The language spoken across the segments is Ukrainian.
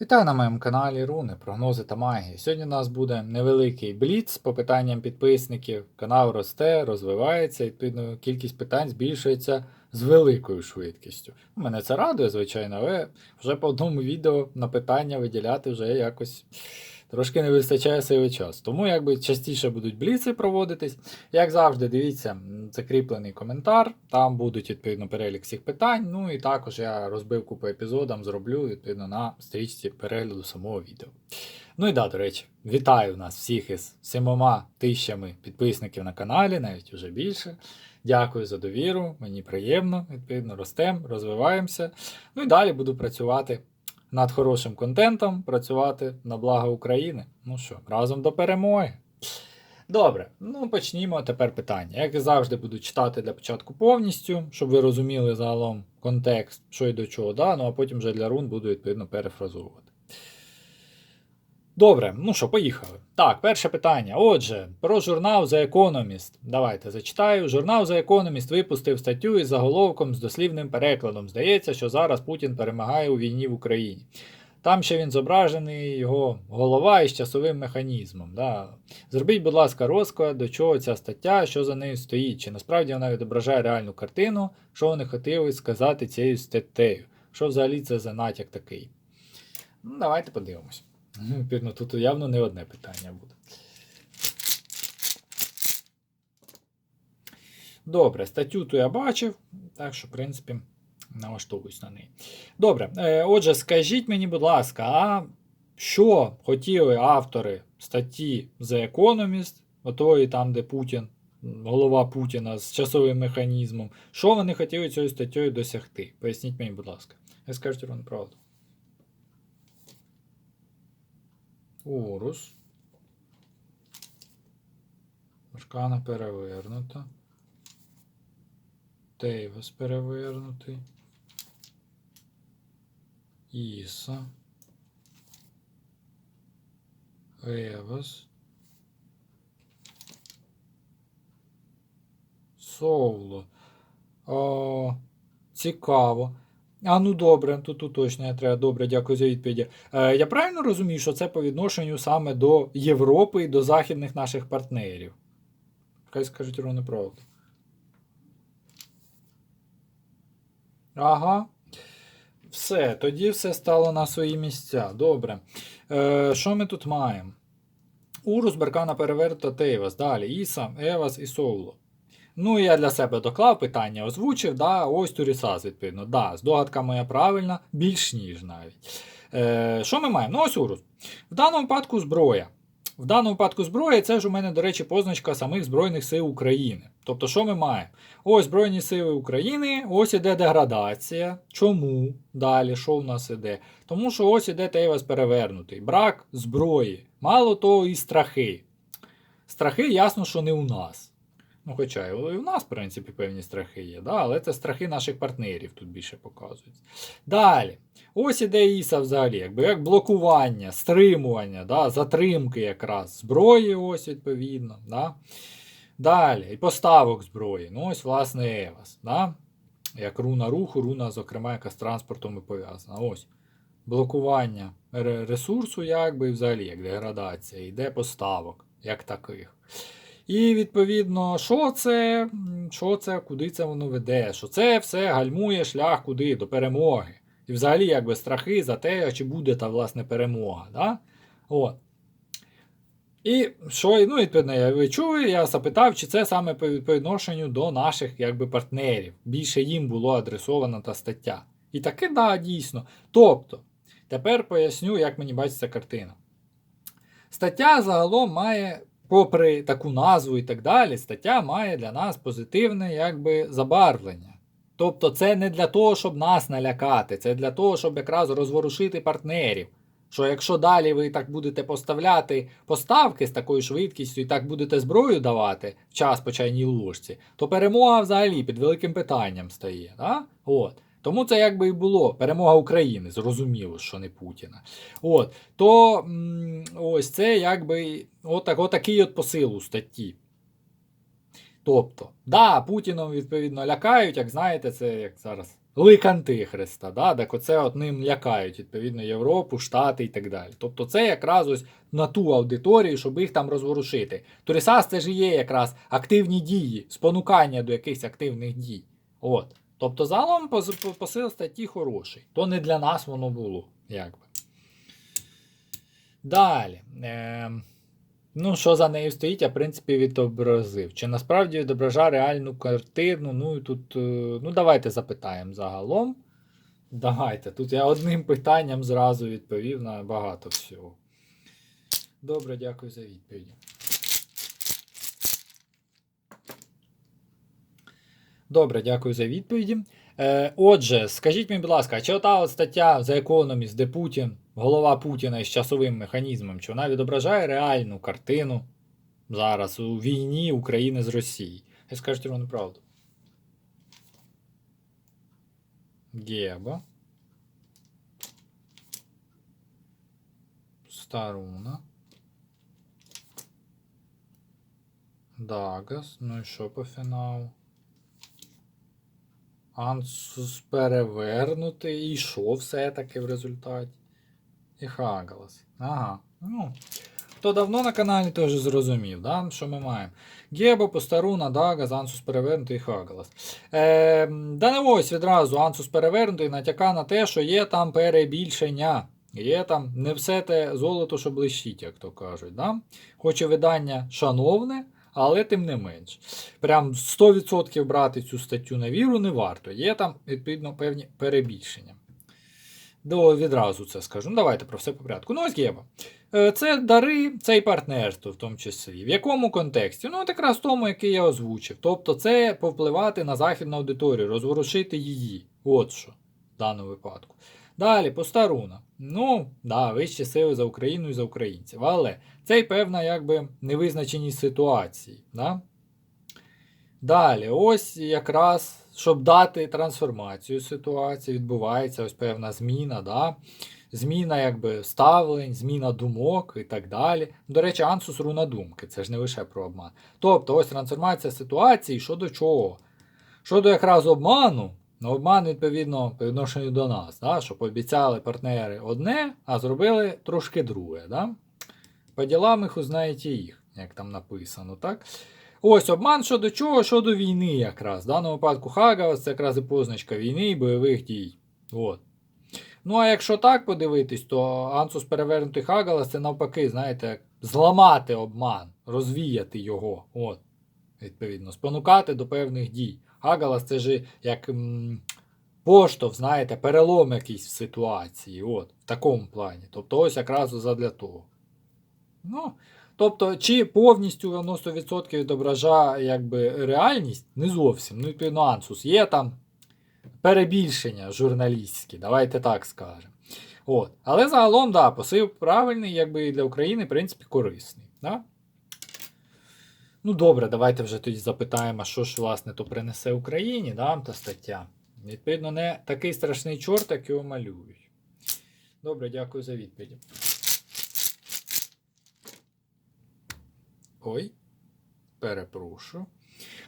Вітаю на моєму каналі Руни, прогнози та магії. Сьогодні у нас буде невеликий бліц по питанням підписників. Канал росте, розвивається, відповідно кількість питань збільшується з великою швидкістю. Мене це радує, звичайно, але вже по одному відео на питання виділяти вже якось трошки не вистачає сили часу. Тому якби частіше будуть бліци проводитись. Як завжди, дивіться закріплений коментар, там будуть відповідно перелік всіх питань. Ну і також я розбив купу епізодам, зроблю відповідно на стрічці перегляду самого відео. Ну і да, до речі, вітаю нас всіх із сімома тисячами підписників на каналі, навіть уже більше. Дякую за довіру, мені приємно, відповідно, ростем, розвиваємося. Ну і далі буду працювати над хорошим контентом, працювати на благо України. Ну що, разом до перемоги. Добре, ну почнімо тепер питання. Як і завжди, буду читати для початку повністю, щоб ви розуміли загалом контекст, що і до чого, да? ну а потім вже для рун буду відповідно перефразовувати. Добре, ну що, поїхали. Так, перше питання. Отже, про журнал The Economist. Давайте зачитаю. Журнал The Economist випустив статтю із заголовком з дослівним перекладом. Здається, що зараз Путін перемагає у війні в Україні. Там ще він зображений його голова із часовим механізмом. Да. Зробіть, будь ласка, розклад, до чого ця стаття, що за нею стоїть. Чи насправді вона відображає реальну картину, що вони хотіли сказати цією статтею? Що взагалі це за натяк такий? Ну, давайте подивимось. Ну, Відповідно, тут явно не одне питання буде. Добре, статтю ту я бачив, так що, в принципі, налаштовуюсь на неї. Добре, е, отже, скажіть мені, будь ласка, а що хотіли автори статті The Economist, отої там, де Путін, голова Путіна з часовим механізмом, що вони хотіли цією статтєю досягти? Поясніть мені, будь ласка. Я скажете вам правду. Урус. Аркана перевернута. Тейвас перевернутий. Іса. Евас. Соло. О, цікаво. А, ну добре, тут уточнення треба. Добре, дякую за відповіді. Е, я правильно розумію, що це по відношенню саме до Європи і до західних наших партнерів? Хай скажуть ровно правду. Ага. Все, тоді все стало на свої місця. Добре. Е, що ми тут маємо? Урус, Беркана Переверта, Тейвас. Далі. Іса, Евас і Соуло. Ну, я для себе доклав питання, озвучив, да, ось Турісас, відповідно. Да, здогадка моя правильна, більш ніж навіть. Е, Що ми маємо? Ну, ось Урус. В даному випадку зброя. В даному випадку зброя це ж у мене, до речі, позначка самих Збройних сил України. Тобто, що ми маємо? Ось Збройні Сили України, ось іде деградація. Чому? Далі, що в нас іде? Тому що ось іде Тейвас перевернутий. Брак зброї. Мало того, і страхи. Страхи, ясно, що не у нас. Ну, хоча і у нас, в принципі, певні страхи є, да? але це страхи наших партнерів тут більше показують. Далі. Ось іде Іса взагалі, якби як блокування, стримування, да? затримки якраз зброї, ось відповідно. Да? Далі, і поставок зброї. Ну, ось, власне, Евас. Да? Як руна руху, руна, зокрема, яка з транспортом і пов'язана. Ось. Блокування ре- ресурсу, якби, і взагалі, як деградація, йде поставок, як таких. І відповідно, що це, що це, куди це воно веде? Що це все гальмує шлях куди? До перемоги. І взагалі, якби страхи за те, чи буде та власне перемога. Да? От. І що, ну, відповідно, я чули, я запитав, чи це саме по відношенню до наших якби, партнерів. Більше їм було адресована та стаття. І таки, да, дійсно. Тобто, тепер поясню, як мені бачиться картина. Стаття загалом має, попри таку назву і так далі, стаття має для нас позитивне якби, забарвлення. Тобто, це не для того, щоб нас налякати, це для того, щоб якраз розворушити партнерів. Що якщо далі ви так будете поставляти поставки з такою швидкістю і так будете зброю давати в час по чайній ложці, то перемога взагалі під великим питанням стає. Да? От. Тому це якби і було перемога України, зрозуміло, що не Путіна. От. То ось це якби отак, отакий от посил у статті. Тобто, да, Путіном, відповідно, лякають, як знаєте, це як зараз лик Антихриста, да? так оце от ним лякають, відповідно, Європу, Штати і так далі. Тобто це якраз ось на ту аудиторію, щоб їх там розворушити. Турісас це ж є якраз активні дії, спонукання до якихось активних дій. От. Тобто, загалом пос- по- посил статті хороший. То не для нас воно було, якби. Далі. Е, ну, що за нею стоїть, я, в принципі, відобразив. Чи насправді відображає реальну картину? Ну, і тут, е, ну, давайте запитаємо загалом. Давайте. Тут я одним питанням зразу відповів на багато всього. Добре, дякую за відповіді. Добре, дякую за відповіді. Е, отже, скажіть мені, будь ласка, чи ота от стаття The Economist, де Путін, голова Путіна із часовим механізмом, чи вона відображає реальну картину зараз у війні України з Росією? Ви скажете вам правду. Геба. Старуна. Дагас. Ну і що по фіналу? Ансус перевернутий. І що все-таки в результаті? І Хагалас. Ага. Ну. Хто давно на каналі, теж зрозумів, да? що ми маємо. Гебо, Постаруна, Дагас, Ансус перевернутий і Хагалас. Е, да не ось відразу Ансус перевернутий натяка на те, що є там перебільшення. Є там не все те золото, що блищить, як то кажуть. Да? Хоч і видання шановне, але тим не менш. Прям 100% брати цю статтю на віру не варто. Є там, відповідно, певні перебільшення. До відразу це скажу. Ну, давайте про все по порядку. Ну, ось Геба. Е, Це дари, це і партнерство в тому числі. В якому контексті? Ну, от якраз в тому, який я озвучив. Тобто, це повпливати на західну аудиторію, розворушити її. От що в даному випадку. Далі, постаруна. Ну, да, вищі сили за Україну і за українців. Але це й певна якби невизначеність ситуації. Да? Далі, ось якраз, щоб дати трансформацію ситуації, відбувається ось певна зміна. Да? Зміна якби ставлень, зміна думок і так далі. До речі, ансус руна думки, це ж не лише про обман. Тобто, ось трансформація ситуації щодо чого? Щодо якраз обману, обман, відповідно, по відношенню до нас, да? щоб обіцяли партнери одне, а зробили трошки друге. Да? По ділам їх узнаєте їх, як там написано, так? Ось обман щодо чого? Щодо війни, якраз. В даному випадку Хагавас це якраз і позначка війни і бойових дій. От. Ну, а якщо так подивитись, то Ансус перевернутий Хагалас це навпаки, знаєте, зламати обман, розвіяти його. От, відповідно, спонукати до певних дій. Хагалас це ж як м, поштовх, знаєте, перелом якийсь в ситуації. От, в такому плані. Тобто, ось якраз задля того. Ну, тобто, чи повністю воно 100% відображає якби, реальність? Не зовсім. Ну, відповідно, Ансус є там перебільшення журналістські, давайте так скажемо. От. Але загалом, да, посил правильний, якби і для України, в принципі, корисний. Да? Ну, добре, давайте вже тоді запитаємо, що ж, власне, то принесе Україні, да, та стаття. Відповідно, не такий страшний чорт, як його малюють. Добре, дякую за відповідь. Ой, перепрошую.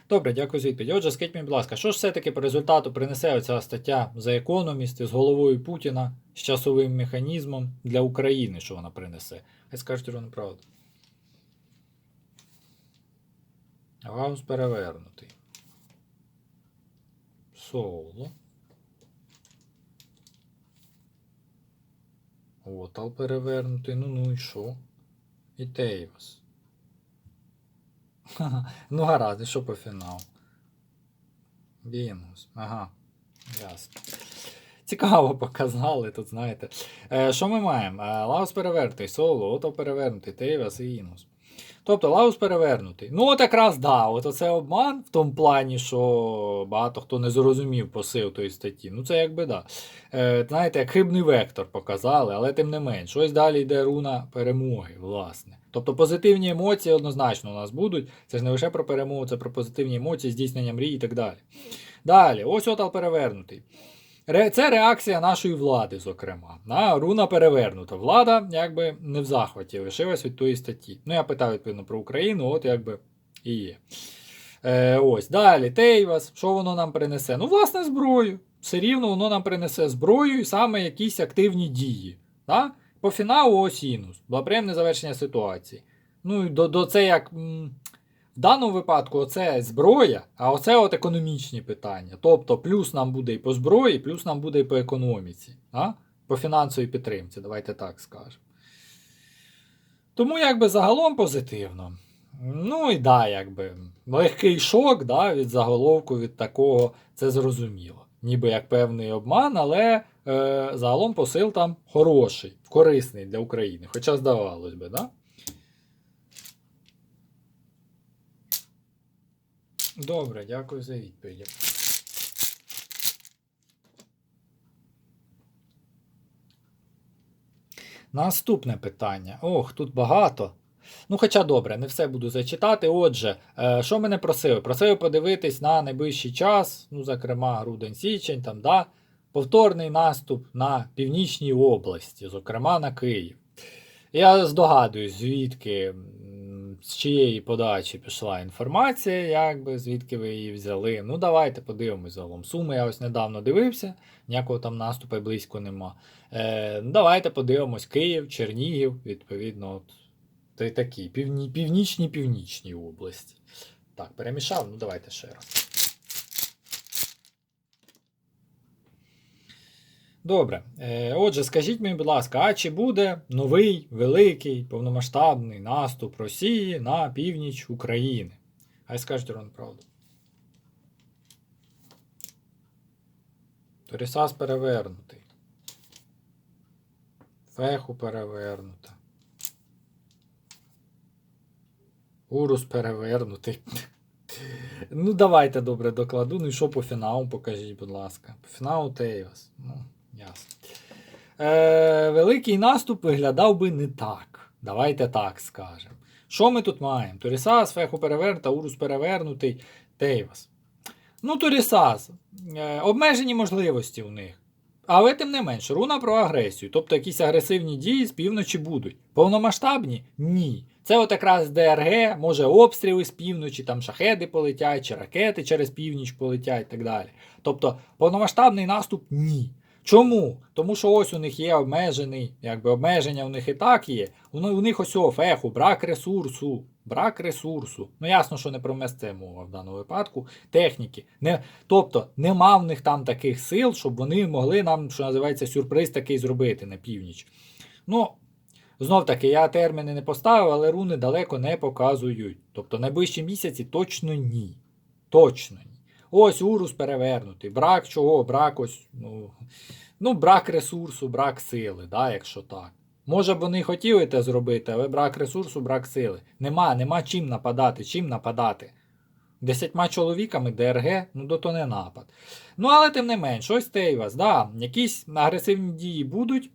Добре, дякую за відповідь. Отже, скажіть мені, будь ласка, що ж все-таки по результату принесе оця стаття за Economist з головою Путіна з часовим механізмом для України, що вона принесе? Хай скажуть вам правду. Гаус перевернутий. Соло. Отал перевернутий. Ну ну і що? І Тейвас. Ну гаразд, і що по фіналу? Вінус. Ага. Ясно. Цікаво показали тут, знаєте. Е, що ми маємо? Е, Лаус перевернутий, соло, ото перевернутий, Тейвас і Інус. Тобто Лаус перевернутий. Ну, от якраз да, от оце обман в тому плані, що багато хто не зрозумів посил тої статті. Ну, це якби да. Е, знаєте, як хибний вектор показали, але тим не менш. Ось далі йде руна перемоги, власне. Тобто позитивні емоції однозначно у нас будуть. Це ж не лише про перемогу, це про позитивні емоції, здійснення мрій і так далі. Далі, ось отал перевернутий. Це реакція нашої влади, зокрема. На, руна перевернута. Влада якби не в захваті, лишилась від тої статті. Ну, я питаю відповідно про Україну, от якби і є. Е, ось, далі, Тейвас, що воно нам принесе? Ну, власне, зброю. все рівно воно нам принесе зброю і саме якісь активні дії. Да? По фіналу осінус. Благоприємне завершення ситуації. Ну до, до це як. м, В даному випадку оце зброя, а оце от економічні питання. Тобто, плюс нам буде і по зброї, плюс нам буде і по економіці. Да? По фінансовій підтримці, давайте так скажемо. Тому якби загалом позитивно. Ну і да, якби легкий шок да, від заголовку від такого, це зрозуміло. Ніби як певний обман, але е, загалом посил там хороший, корисний для України. Хоча здавалось би, да? Добре, дякую за відповіді. Наступне питання. Ох, тут багато. Ну, хоча добре, не все буду зачитати. Отже, е, що мене просили? Просили подивитись на найближчий час, ну, зокрема, грудень-січень, там, да, повторний наступ на північній області, зокрема на Київ. Я здогадуюсь, звідки, з чиєї подачі пішла інформація, якби, звідки ви її взяли. Ну, давайте подивимось загалом. Суми я ось недавно дивився, ніякого там наступу близько нема. Е, ну, давайте подивимось Київ, Чернігів, відповідно, от, та й такі півні, північні північні області. Так, перемішав, ну давайте ще раз. Добре. Е, отже, скажіть мені, будь ласка, а чи буде новий великий повномасштабний наступ Росії на північ України? Хай скажуть Рон правду. Торісас перевернутий. Феху перевернута. Урус перевернутий. Ну, давайте добре докладу. Ну і що по фіналу покажіть, будь ласка. По фіналу Тейвас. Ну, ясно. Е, великий наступ виглядав би не так. Давайте так скажемо. Що ми тут маємо? Торісас, Феху перевернута, Урус перевернутий, Тейвас. Ну, Торісас. Е, обмежені можливості у них. Але тим не менш, руна про агресію, тобто якісь агресивні дії з півночі будуть. Повномасштабні? Ні. Це от якраз ДРГ, може обстріли з півночі, там шахеди полетять, чи ракети через північ полетять і так далі. Тобто повномасштабний наступ ні. Чому? Тому що ось у них є обмежений, якби обмеження у них і так є. У, них ось о, феху, брак ресурсу. Брак ресурсу. Ну ясно, що не про місце мова в даному випадку. Техніки. Не, тобто нема в них там таких сил, щоб вони могли нам, що називається, сюрприз такий зробити на північ. Ну, знов таки, я терміни не поставив, але руни далеко не показують. Тобто найближчі місяці точно ні. Точно ні. Ось урус перевернутий. Брак чого? Брак ось. Ну, ну брак ресурсу, брак сили, да, якщо так. Може б вони хотіли те зробити, але брак ресурсу, брак сили. Нема, нема чим нападати, чим нападати. Десятьма чоловіками ДРГ, ну то то не напад. Ну, але тим не менш, ось Тейвас, да, якісь агресивні дії будуть,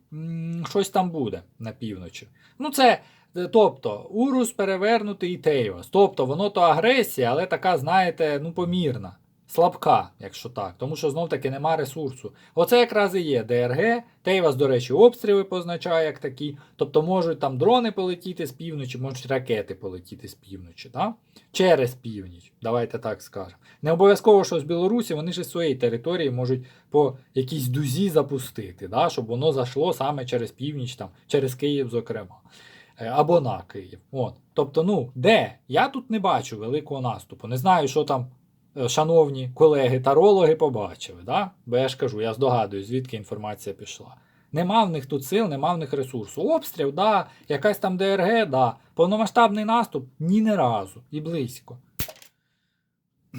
щось там буде на півночі. Ну, це, е, тобто, Урус перевернутий і Тейвас. Тобто, воно то агресія, але така, знаєте, ну, помірна. Слабка, якщо так, тому що знов таки нема ресурсу. Оце якраз і є ДРГ. Тейвас, до речі, обстріли позначає як такі. Тобто можуть там дрони полетіти з півночі, можуть ракети полетіти з півночі. Да? Через північ, давайте так скажемо. Не обов'язково, що з Білорусі вони ж із своєї території можуть по якійсь дузі запустити, да? щоб воно зайшло саме через північ, там, через Київ, зокрема. Е, Або на Київ. От. Тобто, ну, де? Я тут не бачу великого наступу. Не знаю, що там шановні колеги-тарологи побачили. Да? Бо я ж кажу, я здогадуюсь, звідки інформація пішла. Нема в них тут сил, нема в них ресурсу. Обстріл, да, якась там ДРГ, да. Повномасштабний наступ ні не разу і близько.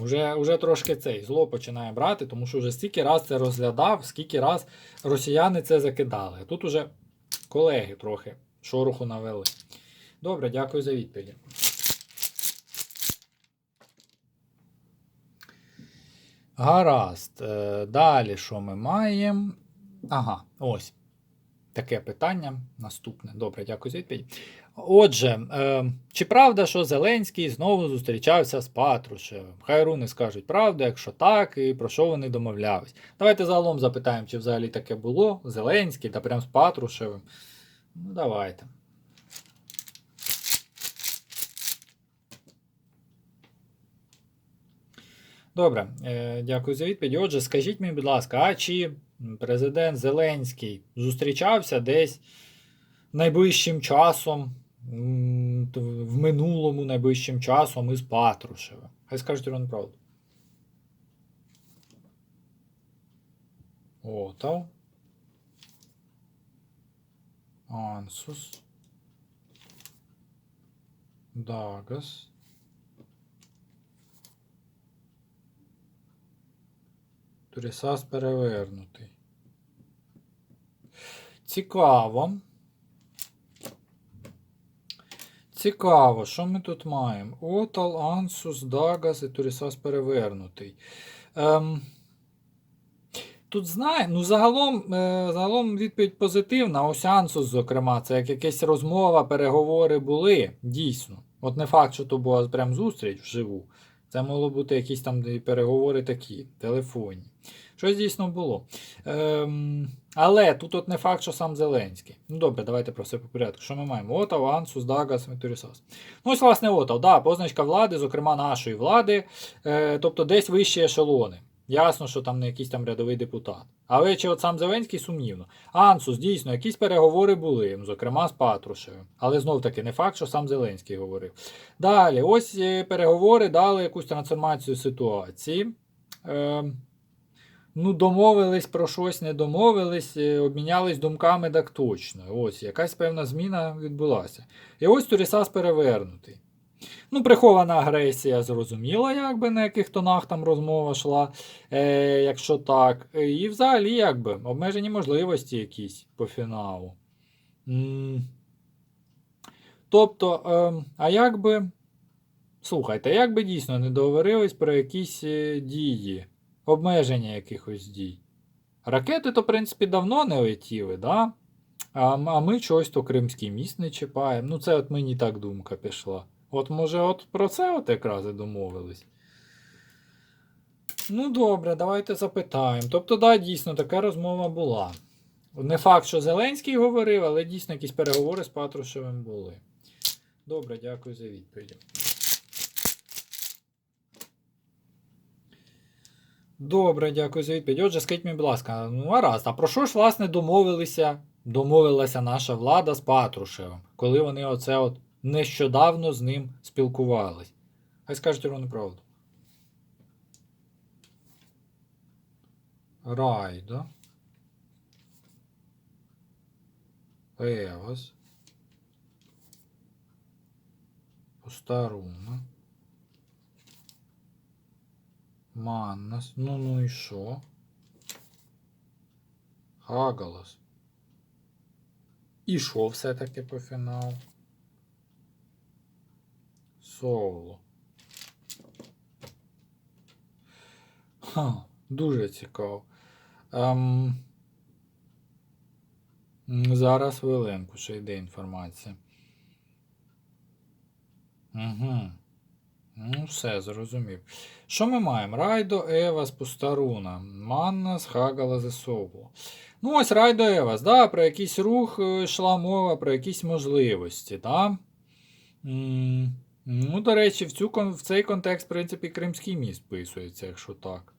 Уже, уже трошки цей зло починає брати, тому що вже стільки раз це розглядав, скільки раз росіяни це закидали. Тут уже колеги трохи шороху навели. Добре, дякую за відповіді. Гаразд. Е, Далі що ми маємо? Ага, ось. Таке питання наступне. Добре, дякую за відповідь. Отже, е, чи правда, що Зеленський знову зустрічався з Патрушевим? Хай руни скажуть правду, якщо так, і про що вони домовлялись. Давайте загалом запитаємо, чи взагалі таке було. Зеленський та прям з Патрушевим. Ну, давайте. Добре, е, дякую за відповідь. Отже, скажіть мені, будь ласка, а чи президент Зеленський зустрічався десь найближчим часом, в минулому найближчим часом із Патрушевим? Хай скажуть Ірон правду. Отав. Ансус. Дагас. Турісас перевернутий. Цікаво. Цікаво, що ми тут маємо? Отал, Ансус, Дагас і Турісас перевернутий. Ем, тут знає, ну загалом, е, загалом відповідь позитивна. Ось Ансус, зокрема, це як якась розмова, переговори були. Дійсно. От не факт, що то була прям зустріч вживу. Це могло бути якісь там переговори такі, телефонні. Щось дійсно було. Ем, але тут от не факт, що сам Зеленський. Ну добре, давайте про все по порядку. Що ми маємо? Отав, Ансус, Дагас, Мітурісас. Ну ось, власне, Отав, да, позначка влади, зокрема нашої влади, е, тобто десь вищі ешелони. Ясно, що там не якийсь там рядовий депутат. Але чи от сам Зеленський сумнівно. Ансус, дійсно, якісь переговори були, зокрема з Патрушевим. Але знов таки не факт, що сам Зеленський говорив. Далі, ось е, переговори дали якусь трансформацію ситуації. Е, ну, домовились про щось, не домовились, е, обмінялись думками так точно. Ось, якась певна зміна відбулася. І ось Турісас перевернутий. Ну, прихована агресія, зрозуміла, якби на яких тонах там розмова йшла, е, якщо так. І взагалі, якби, обмежені можливості якісь по фіналу. М. Тобто, е, а як би. Слухайте, як би дійсно не договорились про якісь е, дії, обмеження якихось дій. Ракети то, в принципі, давно не летіли, да? а, а ми чогось то Кримський міст не чіпаємо. Ну, це от мені так думка пішла. От може, от про це от якраз і домовились. Ну, добре, давайте запитаємо. Тобто, да, дійсно, така розмова була. Не факт, що Зеленський говорив, але дійсно якісь переговори з Патрушевим були. Добре, дякую за відповідь. Добре, дякую за відповідь. Отже, скажіть мені, будь ласка, ну гаразд, а про що ж, власне, домовилися, домовилася наша влада з Патрушевим, коли вони оце от нещодавно з ним спілкувались? Хай скажуть ровно правду. Райда. Евас. Постаруна. Маннас. Ну ну і що? Хагалас. І що все-таки по фіналу? Соло. Ха, дуже цікаво. Ем, зараз хвилинку, ще йде інформація. Угу. Ну, все, зрозумів. Що ми маємо? Райдо, Евас, Пустаруна, Маннас, Хагала, Зесобло. Ну, ось Райдо Евас, да, про якийсь рух е, йшла мова, про якісь можливості, да? Ну, до речі, в, цю, в цей контекст, в принципі, Кримський міст вписується, якщо так.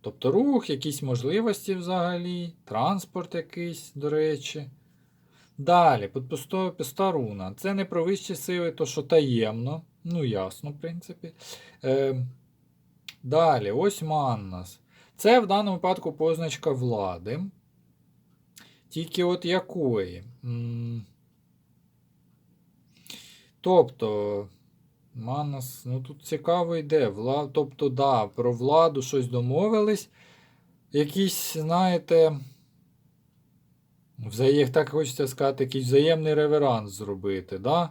Тобто рух, якісь можливості взагалі, транспорт якийсь, до речі. Далі, під пусто- Пустаруна. Це не про вищі сили, то що таємно. Ну, ясно, в принципі. Е, далі, ось Маннас. Це в даному випадку позначка влади. Тільки от якої? Тобто, Маннас, ну тут цікаво йде. Вла... Тобто, да, про владу щось домовились. Якісь, знаєте. Взає... Так хочеться сказати, якийсь взаємний реверанс зробити, да?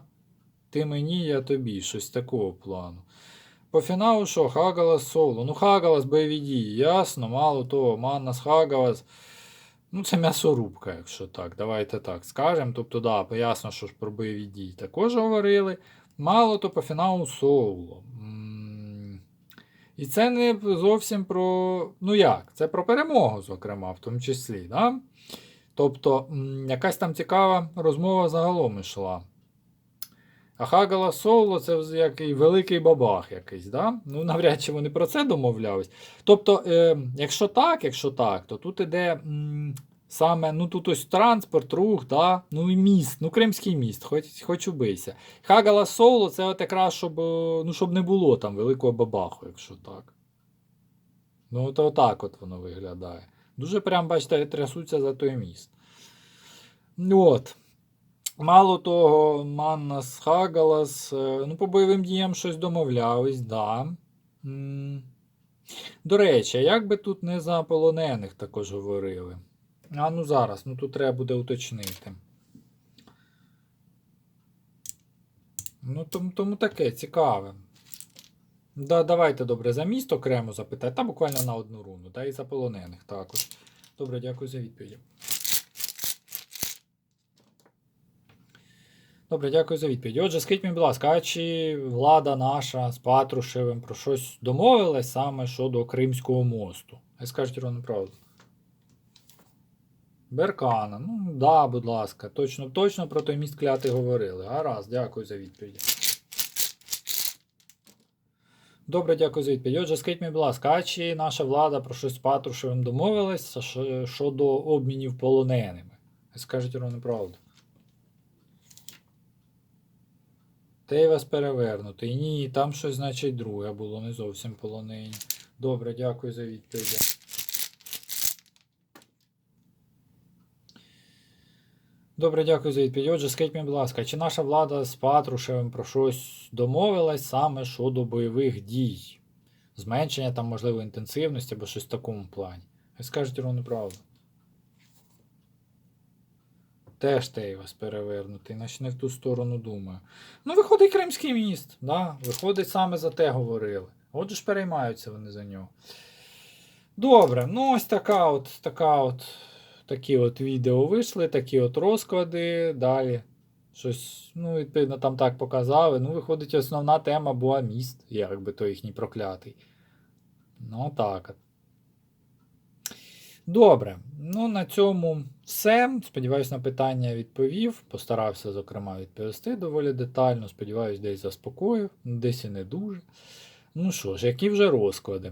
Ти мені, я тобі, щось такого плану. По фіналу що? Хагалас соло. Ну, Хагалас бойові дії, ясно, мало того, Маннас Хагалас. Ну, це м'ясорубка, якщо так. Давайте так скажемо. Тобто, да, ясно, що ж про бойові дії також говорили. Мало то по фіналу соло. І це не зовсім про. Ну як? Це про перемогу, зокрема, в тому числі. Да? Тобто, якась там цікава розмова загалом йшла. А Хагала Соло це вз- як і великий бабах якийсь, да? Ну, навряд чи вони про це домовлялись. Тобто, е, якщо так, якщо так, то тут іде саме, ну тут ось транспорт, рух, да? ну і міст, ну Кримський міст, хоч, хоч убийся. Хагала Соло це от якраз, щоб, е, ну, щоб не було там великого бабаху, якщо так. Ну, то отак от воно виглядає. Дуже прям, бачите, трясуться за той міст. От. Мало того, Маннас Хагалас, е, ну, по бойовим діям щось домовлялись, да. До речі, як би тут не за полонених також говорили? А ну зараз, ну тут треба буде уточнити. Ну, тому, тому таке цікаве. Да, давайте добре за місто окремо запитати, та буквально на одну руну, та і за полонених також. Добре, дякую за відповідь. Добре, дякую за відповідь. Отже, скажіть мені, будь ласка, а чи влада наша з Патрушевим про щось домовилась саме щодо Кримського мосту? Хай скажуть ровно правду. Беркана, ну да, будь ласка, точно, точно про той міст клятий говорили. Гаразд, дякую за відповідь. Добре, дякую за відповідь. Отже, скажіть мені, будь ласка, а чи наша влада про щось з Патрушевим домовилась щодо обмінів полоненими? Хай скажуть ровно правду. Тейвас перевернутий. Ні, там щось, значить, друге було, не зовсім полонені. Добре, дякую за відповідь. Добре, дякую за відповідь. Отже, скажіть мені, будь ласка, чи наша влада з Патрушевим про щось домовилась саме щодо бойових дій? Зменшення там, можливо, інтенсивності або щось в такому плані. Ви скажете ровно правду. Теж Тейвас перевернутий, наче не в ту сторону думаю. Ну, виходить Кримський міст, да? виходить, саме за те говорили. Отже ж переймаються вони за нього. Добре, ну ось така от, така от, такі от відео вийшли, такі от розклади. Далі. Щось, ну, відповідно, там так показали. Ну, виходить, основна тема була міст, якби то їхній проклятий. Ну, так. Добре, ну на цьому все. Сподіваюсь, на питання відповів. Постарався, зокрема, відповісти доволі детально. Сподіваюсь, десь заспокоїв, десь і не дуже. Ну що ж, які вже розклади.